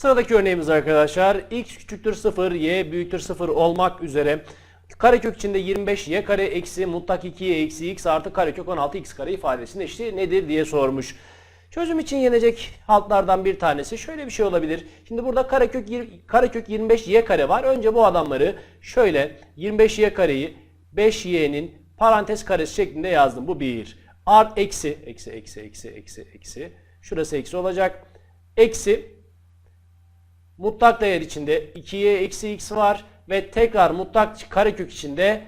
Sıradaki örneğimiz arkadaşlar x küçüktür 0, y büyüktür 0 olmak üzere karekök içinde 25 y kare eksi mutlak 2y eksi x artı karekök 16 x kare ifadesinin eşliği nedir diye sormuş. Çözüm için yenecek haltlardan bir tanesi şöyle bir şey olabilir. Şimdi burada karekök, karekök 25 y kare var. Önce bu adamları şöyle 25 y kareyi 5y'nin parantez karesi şeklinde yazdım. Bu 1. Art eksi eksi eksi eksi eksi eksi. Şurası eksi olacak. Eksi mutlak değer içinde 2y eksi x var ve tekrar mutlak karekök içinde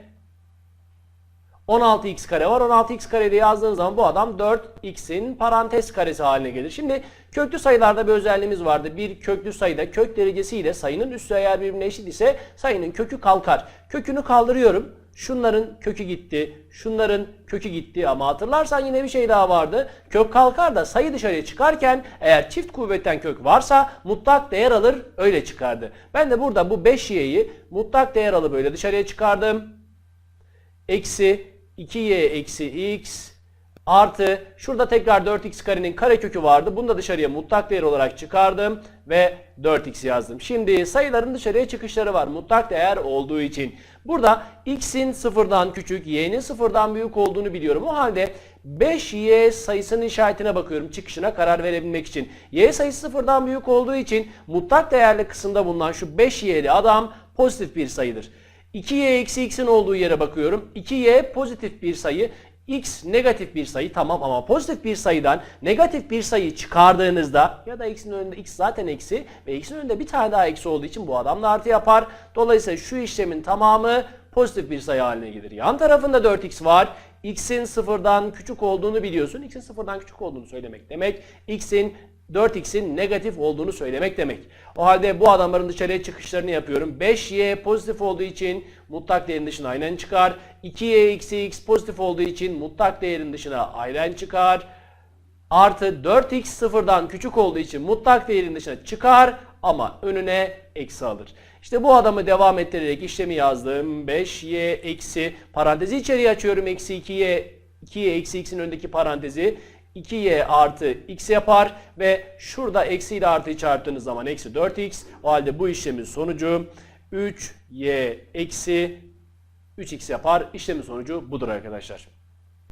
16x kare var. 16x kare diye yazdığın zaman bu adam 4x'in parantez karesi haline gelir. Şimdi köklü sayılarda bir özelliğimiz vardı. Bir köklü sayıda kök derecesi ile sayının üssü eğer birbirine eşit ise sayının kökü kalkar. Kökünü kaldırıyorum. Şunların kökü gitti. Şunların kökü gitti ama hatırlarsan yine bir şey daha vardı. Kök kalkar da sayı dışarıya çıkarken eğer çift kuvvetten kök varsa mutlak değer alır öyle çıkardı. Ben de burada bu 5y'yi mutlak değer alıp böyle dışarıya çıkardım eksi 2y eksi x artı şurada tekrar 4x karenin karekökü vardı. Bunu da dışarıya mutlak değer olarak çıkardım ve 4x yazdım. Şimdi sayıların dışarıya çıkışları var mutlak değer olduğu için. Burada x'in sıfırdan küçük, y'nin sıfırdan büyük olduğunu biliyorum. O halde 5y sayısının işaretine bakıyorum çıkışına karar verebilmek için. y sayısı sıfırdan büyük olduğu için mutlak değerli kısımda bulunan şu 5y'li adam pozitif bir sayıdır. 2y eksi x'in olduğu yere bakıyorum. 2y pozitif bir sayı, x negatif bir sayı tamam ama pozitif bir sayıdan negatif bir sayı çıkardığınızda ya da x'in önünde x zaten eksi ve x'in önünde bir tane daha eksi olduğu için bu adam da artı yapar. Dolayısıyla şu işlemin tamamı pozitif bir sayı haline gelir. Yan tarafında 4x var. x'in sıfırdan küçük olduğunu biliyorsun. x'in sıfırdan küçük olduğunu söylemek demek. x'in 4x'in negatif olduğunu söylemek demek. O halde bu adamların dışarıya çıkışlarını yapıyorum. 5y pozitif olduğu için mutlak değerin dışına aynen çıkar. 2y eksi x pozitif olduğu için mutlak değerin dışına aynen çıkar. Artı 4x sıfırdan küçük olduğu için mutlak değerin dışına çıkar ama önüne eksi alır. İşte bu adamı devam ettirerek işlemi yazdım. 5y eksi parantezi içeriye açıyorum. Eksi 2y 2y eksi x'in önündeki parantezi 2y artı x yapar ve şurada eksi ile artıyı çarptığınız zaman eksi 4x. O halde bu işlemin sonucu 3y eksi 3x yapar. İşlemin sonucu budur arkadaşlar.